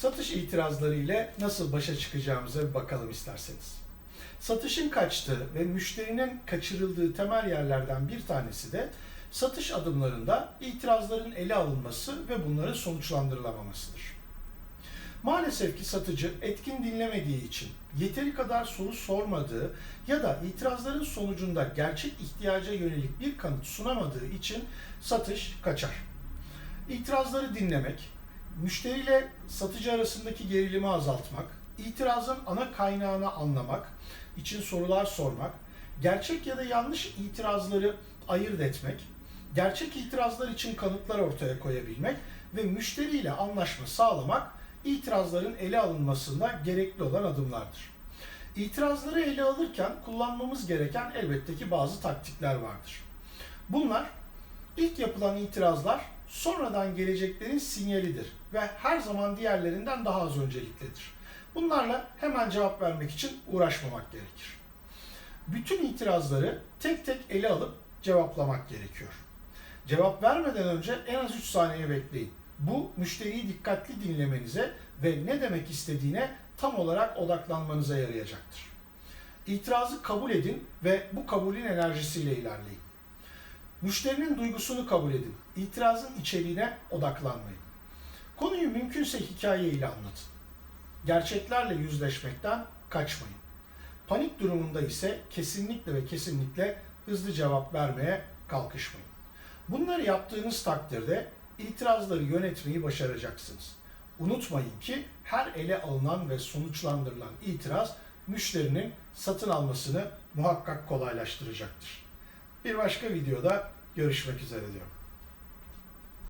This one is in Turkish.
Satış itirazları ile nasıl başa çıkacağımıza bir bakalım isterseniz. Satışın kaçtığı ve müşterinin kaçırıldığı temel yerlerden bir tanesi de satış adımlarında itirazların ele alınması ve bunların sonuçlandırılamamasıdır. Maalesef ki satıcı etkin dinlemediği için, yeteri kadar soru sormadığı ya da itirazların sonucunda gerçek ihtiyaca yönelik bir kanıt sunamadığı için satış kaçar. İtirazları dinlemek, müşteriyle satıcı arasındaki gerilimi azaltmak, itirazın ana kaynağını anlamak için sorular sormak, gerçek ya da yanlış itirazları ayırt etmek, gerçek itirazlar için kanıtlar ortaya koyabilmek ve müşteriyle anlaşma sağlamak itirazların ele alınmasında gerekli olan adımlardır. İtirazları ele alırken kullanmamız gereken elbette ki bazı taktikler vardır. Bunlar ilk yapılan itirazlar sonradan geleceklerin sinyalidir ve her zaman diğerlerinden daha az önceliklidir. Bunlarla hemen cevap vermek için uğraşmamak gerekir. Bütün itirazları tek tek ele alıp cevaplamak gerekiyor. Cevap vermeden önce en az 3 saniye bekleyin. Bu müşteriyi dikkatli dinlemenize ve ne demek istediğine tam olarak odaklanmanıza yarayacaktır. İtirazı kabul edin ve bu kabulün enerjisiyle ilerleyin. Müşterinin duygusunu kabul edin. İtirazın içeriğine odaklanmayın. Konuyu mümkünse hikaye ile anlatın. Gerçeklerle yüzleşmekten kaçmayın. Panik durumunda ise kesinlikle ve kesinlikle hızlı cevap vermeye kalkışmayın. Bunları yaptığınız takdirde itirazları yönetmeyi başaracaksınız. Unutmayın ki her ele alınan ve sonuçlandırılan itiraz müşterinin satın almasını muhakkak kolaylaştıracaktır. Bir başka videoda görüşmek üzere diyorum.